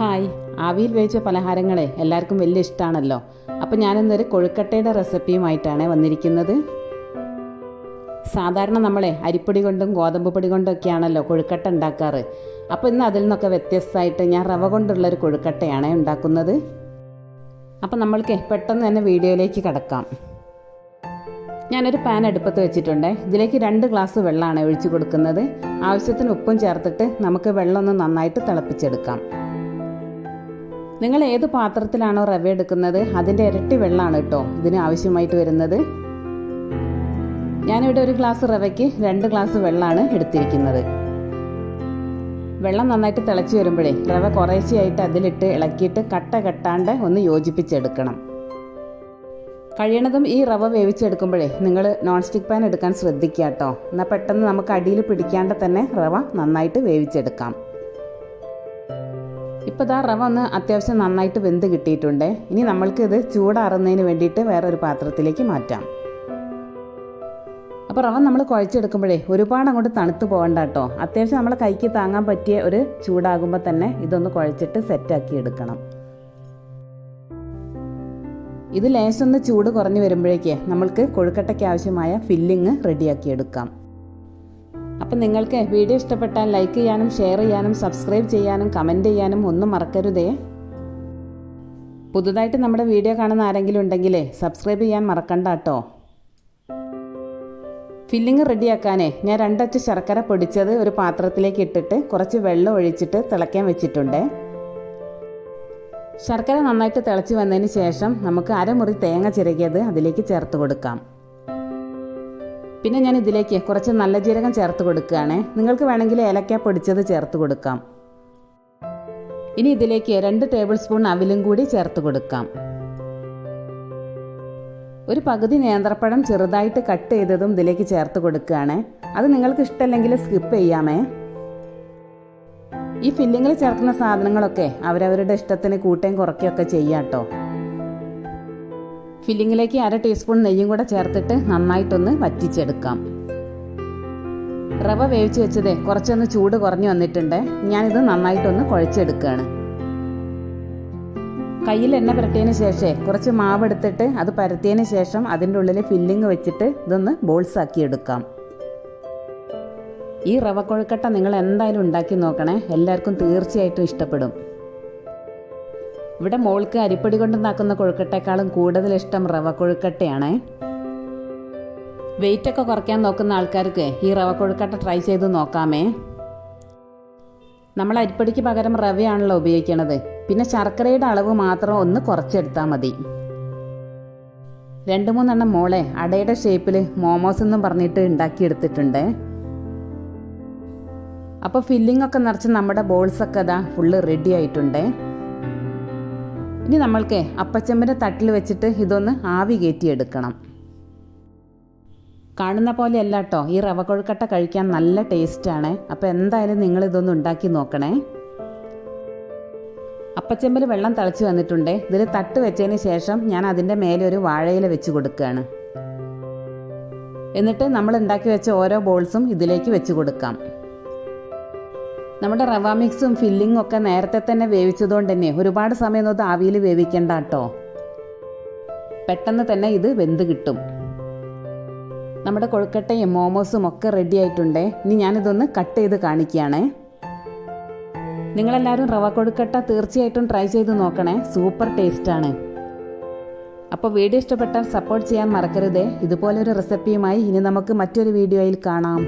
Hi ആവിയിൽ വേവിച്ച പലഹാരങ്ങളെ എല്ലാവർക്കും വലിയ ഇഷ്ടമാണല്ലോ അപ്പോൾ ഞാനിന്നൊരു കൊഴുക്കട്ടയുടെ റെസിപ്പിയുമായിട്ടാണ് വന്നിരിക്കുന്നത്. സാധാരണ നമ്മളെ അരിപ്പൊടി കൊണ്ടും ഗോതമ്പ് പൊടി കൊണ്ടൊക്കെയാണല്ലോ കൊഴുക്കട്ട ഉണ്ടാക്കാറ്. അപ്പോൾ ഇന്ന് അതിൽ നിന്നൊക്കെ വ്യത്യസ്തമായിട്ട് ഞാൻ റവ കൊണ്ടുള്ളൊരു കൊഴുക്കട്ടയാണ് ഉണ്ടാക്കുന്നത്. അപ്പോൾ നമ്മൾക്ക് പെട്ടെന്ന് തന്നെ വീഡിയോയിലേക്ക് കിടക്കാം. ഞാനൊരു പാൻ അടുപ്പത്ത് വെച്ചിട്ടുണ്ട്. ഇതിലേക്ക് രണ്ട് ഗ്ലാസ് വെള്ളമാണ് ഒഴിച്ചു കൊടുക്കുന്നത്. ആവശ്യത്തിന് ഉപ്പും ചേർത്തിട്ട് നമുക്ക് വെള്ളം ഒന്ന് നന്നായിട്ട് തിളപ്പിച്ചെടുക്കാം. നിങ്ങൾ ഏത് പാത്രത്തിലാണോ റവ എടുക്കുന്നത്? അതിന്റെ ഇരട്ടി വെള്ളമാണ് കേട്ടോ ഇതിന് ആവശ്യമായിട്ട് വരുന്നത്. ഞാനിവിടെ ഒരു ഗ്ലാസ് റവയ്ക്ക് രണ്ട് ഗ്ലാസ് വെള്ളമാണ് എടുത്തിരിക്കുന്നത്. വെള്ളം നന്നായിട്ട് തിളച്ച് വരുമ്പോഴേ റവ കുറേശ്ശെയായിട്ട് അതിലിട്ട് ഇളക്കിയിട്ട് കട്ട കെട്ടാണ്ട് ഒന്ന് യോജിപ്പിച്ചെടുക്കണം. കഴിയണതും ഈ റവ വേവിച്ചെടുക്കുമ്പോഴേ നിങ്ങൾ നോൺ സ്റ്റിക്ക് പാൻ എടുക്കാൻ ശ്രദ്ധിക്കുക കേട്ടോ. എന്നാൽ പെട്ടെന്ന് നമുക്ക് അടിയിൽ പിടിക്കാണ്ട് തന്നെ റവ നന്നായിട്ട് വേവിച്ചെടുക്കാം. ഇപ്പോൾ ഇതാ റവ ഒന്ന് അത്യാവശ്യം നന്നായിട്ട് വെന്ത് കിട്ടിയിട്ടുണ്ട്. ഇനി നമ്മൾക്ക് ഇത് ചൂടാറുന്നതിന് വേണ്ടിയിട്ട് വേറൊരു പാത്രത്തിലേക്ക് മാറ്റാം. അപ്പോൾ റവ നമ്മൾ കുഴച്ചെടുക്കുമ്പോഴേ ഒരുപാട് അങ്ങോട്ട് തണുത്ത് പോകണ്ട കേട്ടോ. അത്യാവശ്യം നമ്മൾ കൈക്ക് താങ്ങാൻ പറ്റിയ ഒരു ചൂടാകുമ്പോൾ തന്നെ ഇതൊന്ന് കുഴച്ചിട്ട് സെറ്റാക്കി എടുക്കണം. ഇത് ലേശം ഒന്ന് ചൂട് കുറഞ്ഞു വരുമ്പോഴേക്ക് നമ്മൾക്ക് കൊഴുക്കട്ടയ്ക്ക് ആവശ്യമായ ഫില്ലിങ് റെഡിയാക്കി എടുക്കാം. അപ്പം നിങ്ങൾക്ക് വീഡിയോ ഇഷ്ടപ്പെട്ടാൽ ലൈക്ക് ചെയ്യാനും ഷെയർ ചെയ്യാനും സബ്സ്ക്രൈബ് ചെയ്യാനും കമന്റ് ചെയ്യാനും ഒന്നും മറക്കരുതേ. പുതുതായിട്ട് നമ്മുടെ വീഡിയോ കാണുന്ന ആരെങ്കിലും ഉണ്ടെങ്കിലേ സബ്സ്ക്രൈബ് ചെയ്യാൻ മറക്കണ്ട കേട്ടോ ഫില്ലിങ് റെഡിയാക്കാനേ ഞാൻ രണ്ടച്ച് ശർക്കര പൊടിച്ചത് ഒരു പാത്രത്തിലേക്ക് ഇട്ടിട്ട് കുറച്ച് വെള്ളം ഒഴിച്ചിട്ട് തിളയ്ക്കാൻ വെച്ചിട്ടുണ്ട്. ശർക്കര നന്നായിട്ട് തിളച്ച് വന്നതിന് ശേഷം നമുക്ക് അരമുറി തേങ്ങ ചിരകിയത് അതിലേക്ക് ചേർത്ത് കൊടുക്കാം. പിന്നെ ഞാൻ ഇതിലേക്ക് കുറച്ച് നല്ല ജീരകം ചേർത്ത് കൊടുക്കുകയാണ്. നിങ്ങൾക്ക് വേണമെങ്കിൽ ഏലക്ക പൊടിച്ചത് ചേർത്ത് കൊടുക്കാം. ഇനി ഇതിലേക്ക് രണ്ട് ടേബിൾ സ്പൂൺ അവിലും കൂടി ചേർത്ത് കൊടുക്കാം. ഒരു പകുതി നേന്ത്രപ്പഴം ചെറുതായിട്ട് കട്ട് ചെയ്തതും ഇതിലേക്ക് ചേർത്ത് കൊടുക്കുകയാണ്. അത് നിങ്ങൾക്ക് ഇഷ്ടമല്ലെങ്കിൽ സ്കിപ്പ് ചെയ്യാമേ. ഈ ഫില്ലിങ്ങിൽ ചേർക്കുന്ന സാധനങ്ങളൊക്കെ അവരവരുടെ ഇഷ്ടത്തിന് കൂട്ടേം കുറയ്ക്കുകയൊക്കെ ചെയ്യാം കേട്ടോ. ഫില്ലിങ്ങിലേക്ക് അര ടീസ്പൂൺ നെയ്യും കൂടെ ചേർത്തിട്ട് നന്നായിട്ടൊന്ന് വറ്റിച്ചെടുക്കാം. റവ വേവിച്ച് വെച്ചതേ കുറച്ചൊന്ന് ചൂട് കുറഞ്ഞു വന്നിട്ടുണ്ട്. ഞാനിത് നന്നായിട്ടൊന്ന് കുഴച്ചെടുക്കുകയാണ് കയ്യിൽ എണ്ണ പുരട്ടിയതിന് ശേഷം കുറച്ച് മാവ് എടുത്തിട്ട് അത് പരത്തിയതിന് ശേഷം അതിന്റെ ഉള്ളിൽ ഫില്ലിങ് വെച്ചിട്ട് ഇതൊന്ന് ബോൾസ് ആക്കി എടുക്കാം. ഈ റവ കൊഴുക്കട്ട നിങ്ങൾ എന്തായാലും ഉണ്ടാക്കി നോക്കണേ. എല്ലാവർക്കും തീർച്ചയായിട്ടും ഇഷ്ടപ്പെടും. ഇവിടെ മോൾക്ക് അരിപ്പൊടി കൊണ്ടുണ്ടാക്കുന്ന കൊഴുക്കട്ടേക്കാളും കൂടുതൽ ഇഷ്ടം റവ കൊഴുക്കട്ടയാണ്. വെയിറ്റ് ഒക്കെ കുറയ്ക്കാൻ നോക്കുന്ന ആൾക്കാർക്ക് ഈ റവ കൊഴുക്കട്ട ട്രൈ ചെയ്ത് നോക്കാമേ. നമ്മൾ അരിപ്പൊടിക്ക് പകരം റവയാണല്ലോ ഉപയോഗിക്കണത്. പിന്നെ ശർക്കരയുടെ അളവ് മാത്രം ഒന്ന് കുറച്ചെടുത്താൽ മതി. രണ്ട് മൂന്നെണ്ണം മോളെ അടയുടെ ഷേപ്പിൽ മോമോസ് എന്നും പറഞ്ഞിട്ട് ഉണ്ടാക്കിയെടുത്തിട്ടുണ്ട്. അപ്പോൾ ഫില്ലിംഗ് ഒക്കെ നിറച്ച് നമ്മുടെ ബോൾസൊക്കെ അതാ ഫുള്ള് റെഡി ആയിട്ടുണ്ട്. ഇനി നമ്മൾക്ക് അപ്പച്ചമ്പിന്റെ തട്ടിൽ വെച്ചിട്ട് ഇതൊന്ന് ആവി കയറ്റിയെടുക്കണം. കാണുന്ന പോലെയല്ല കേട്ടോ ഈ റവ കൊഴുക്കട്ട കഴിക്കാൻ നല്ല ടേസ്റ്റാണ്. അപ്പോൾ എന്തായാലും നിങ്ങൾ ഇതൊന്ന് ഉണ്ടാക്കി നോക്കണേ. അപ്പച്ചമ്പിൽ വെള്ളം തിളച്ച് വന്നിട്ടുണ്ട്. ഇതിൽ തട്ട് വെച്ചതിന് ശേഷം ഞാൻ അതിന്റെ മേലെ ഒരു വാഴയില വെച്ച് കൊടുക്കുകയാണ്. എന്നിട്ട് നമ്മൾ ഉണ്ടാക്കി വെച്ച ഓരോ ബോൾസും ഇതിലേക്ക് വെച്ച് കൊടുക്കാം. നമ്മുടെ റവ മിക്സും ഫില്ലിങ്ങും ഒക്കെ നേരത്തെ തന്നെ വേവിച്ചതുകൊണ്ട് തന്നെ ഒരുപാട് സമയം ഒന്നും ആവിയിൽ വേവിക്കേണ്ട കേട്ടോ. പെട്ടെന്ന് തന്നെ ഇത് വെന്ത് കിട്ടും. നമ്മുടെ കൊഴുക്കട്ടയും മോമോസും ഒക്കെ റെഡി ആയിട്ടുണ്ട്. ഇനി ഞാനിതൊന്ന് കട്ട് ചെയ്ത് കാണിക്കുകയാണേ. നിങ്ങളെല്ലാവരും റവ കൊഴുക്കട്ട തീർച്ചയായിട്ടും ട്രൈ ചെയ്ത് നോക്കണേ. സൂപ്പർ ടേസ്റ്റാണ് അപ്പോൾ വീഡിയോ ഇഷ്ടപ്പെട്ടാൽ സപ്പോർട്ട് ചെയ്യാൻ മറക്കരുതേ. ഇതുപോലൊരു റെസിപ്പിയുമായി ഇനി നമുക്ക് മറ്റൊരു വീഡിയോയിൽ കാണാം.